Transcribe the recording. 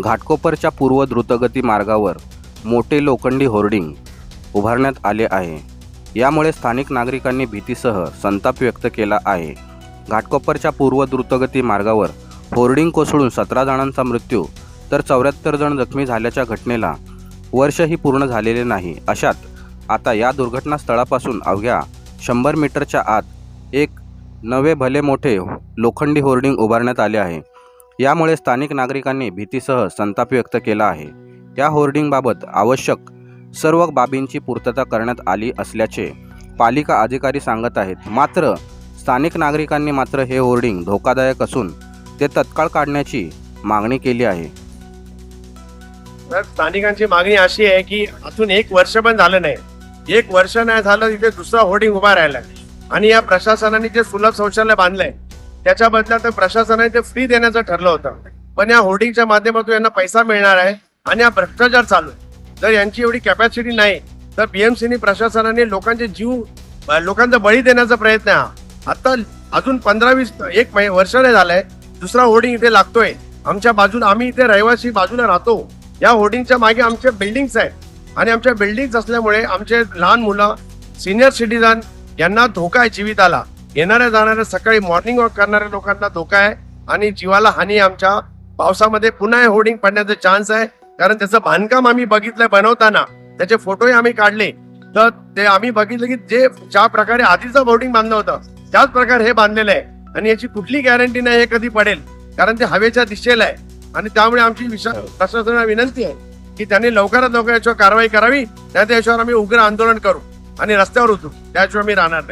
घाटकोपरच्या पूर्व द्रुतगती मार्गावर मोठे लोखंडी होर्डिंग उभारण्यात आले आहे. यामुळे स्थानिक नागरिकांनी भीतीसह संताप व्यक्त केला आहे. घाटकोपरच्या पूर्व द्रुतगती मार्गावर होर्डिंग कोसळून सतरा जणांचा मृत्यू तर चौऱ्याहत्तर जण जखमी झाल्याच्या घटनेला वर्षही पूर्ण झालेले नाही. अशात आता या दुर्घटनास्थळापासून अवघ्या शंभर मीटरच्या आत एक नवे भले मोठे लोखंडी होर्डिंग उभारण्यात आले आहे. यामुळे स्थानिक नागरिकांनी भीतीसह संताप व्यक्त केला आहे. त्या होर्डिंगबाबत आवश्यक सर्व बाबींची पूर्तता करण्यात आली असल्याचे पालिका अधिकारी सांगत आहेत. मात्र स्थानिक नागरिकांनी मात्र हे होर्डिंग धोकादायक असून ते तत्काळ काढण्याची मागणी केली आहे. तर स्थानिकांची मागणी अशी आहे की अजून एक वर्ष पण झालं नाही. एक वर्ष नाही झालं तिथे दुसरा होर्डिंग उभा राहिला आणि या प्रशासनाने जे सुलभ शौचालय बांधलंय त्याच्या बदल्यात तर प्रशासनाने ते फ्री देण्याचं ठरलं होतं. पण या होर्डिंगच्या माध्यमातून यांना पैसा मिळणार आहे आणि हा भ्रष्टाचार चालू आहे. जर यांची एवढी कॅपॅसिटी नाही तर बीएमसीनी प्रशासनाने लोकांचे जीव लोकांचा बळी देण्याचा प्रयत्न हा. आता अजून पंधरा वीस एक वर्ष नाही झालंय दुसरा होर्डिंग इथे लागतोय. आमच्या बाजूला आम्ही इथे रहिवासी बाजूला राहतो. या होर्डिंगच्या मागे आमचे बिल्डिंग्स आहेत. आणि आमच्या बिल्डिंग्स असल्यामुळे आमचे लहान मुलं सिनियर सिटीजन यांना धोका आहे जीविताला येणाऱ्या जाणाऱ्या सकाळी मॉर्निंग वॉक करणाऱ्या लोकांना धोका आहे आणि जीवाला हानी आमच्या पावसामध्ये. पुन्हा हे होर्डिंग पडण्याचा चान्स आहे. कारण त्याचं बांधकाम आम्ही बघितलंय बनवताना. त्याचे फोटोही आम्ही काढले. तर ते आम्ही बघितलं की जे ज्या प्रकारे आधीचं बोर्डिंग बांधलं होतं त्याच प्रकारे हे बांधलेलं आहे. आणि याची कुठली गॅरंटी नाही हे कधी पडेल. कारण ते हवेच्या दिशेला आहे. आणि त्यामुळे आमची विशा- प्रशासनाला विनंती आहे की त्यांनी लवकरात लवकर याच्यावर कारवाई करावी. नाही तर याच्यावर आम्ही उग्र आंदोलन करू. आणि रस्त्यावर उतरू. त्याशिवाय मी राहणार नाही.